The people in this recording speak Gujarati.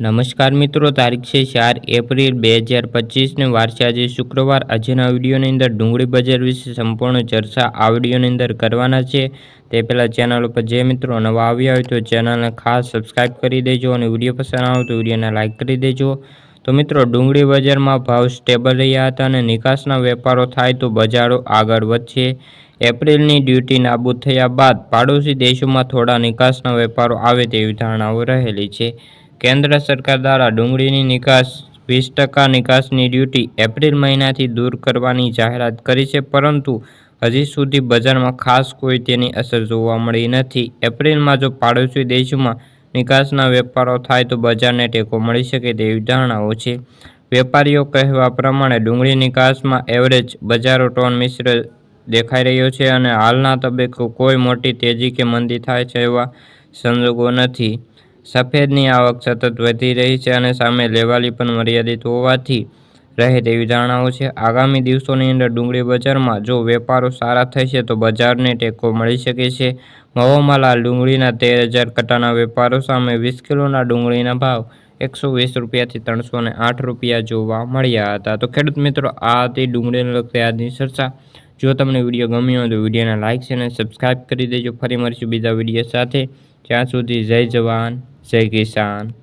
નમસ્કાર મિત્રો, તારીખ છે ચાર એપ્રિલ બે હજાર પચીસને વાર આજે શુક્રવાર. આજના વિડીયોની અંદર ડુંગળી બજાર વિશે સંપૂર્ણ ચર્ચા આ વિડીયોની અંદર કરવાના છે. તે પહેલાં ચેનલ ઉપર જે મિત્રો નવા આવ્યા હોય તો ચેનલને ખાસ સબસ્ક્રાઈબ કરી દેજો અને વીડિયો પસંદ આવે તો વિડીયોને લાઇક કરી દેજો. તો મિત્રો, ડુંગળી બજારમાં ભાવ સ્ટેબલ રહ્યા હતા અને નિકાસના વેપારો થાય તો બજારો આગળ વધશે. એપ્રિલની ડ્યુટી નાબૂદ થયા બાદ પાડોશી દેશોમાં થોડા નિકાસના વેપારો આવે તેવી ધારણાઓ રહેલી છે. કેન્દ્ર સરકાર દ્વારા ડુંગળીની નિકાસ, વીસ ટકા નિકાસની ડ્યુટી એપ્રિલ મહિનાથી દૂર કરવાની જાહેરાત કરી છે, પરંતુ હજી સુધી બજારમાં ખાસ કોઈ તેની અસર જોવા મળી નથી. એપ્રિલમાં જો પાડોશી દેશોમાં નિકાસના વેપારો થાય તો બજારને ટેકો મળી શકે તેવી ધારણાઓ છે. વેપારીઓ કહેવા પ્રમાણે ડુંગળી નિકાસમાં એવરેજ બજારો ટોન મિશ્ર દેખાઈ રહ્યો છે અને હાલના તબક્કો કોઈ મોટી તેજી કે મંદી થાય છે એવા સંજોગો નથી. સફેદની આવક સતત વધી રહી છે અને સામે લેવાલી પણ મર્યાદિત હોવાથી રહે તેવી ધારણાઓ છે. આગામી દિવસોની અંદર ડુંગળી બજારમાં જો વેપારો સારા થશે તો બજારને ટેકો મળી શકે છે. મહોમાં લાલ ડુંગળીના તેર હજાર કટાના વેપારો સામે વીસ કિલોના ડુંગળીના ભાવ એકસો વીસ રૂપિયાથી ત્રણસો ને આઠ રૂપિયા જોવા મળ્યા હતા. તો ખેડૂત મિત્રો, આ હતી ડુંગળીને લગતી આજની ચર્ચા. જો તમને વીડિયો ગમ્યો હોય તો વિડીયોને લાઇક અને સબસ્ક્રાઈબ કરી દેજો. ફરી મળીશું બીજા વીડિયો સાથે. ત્યાં સુધી જય જવાન. જય કિસાન.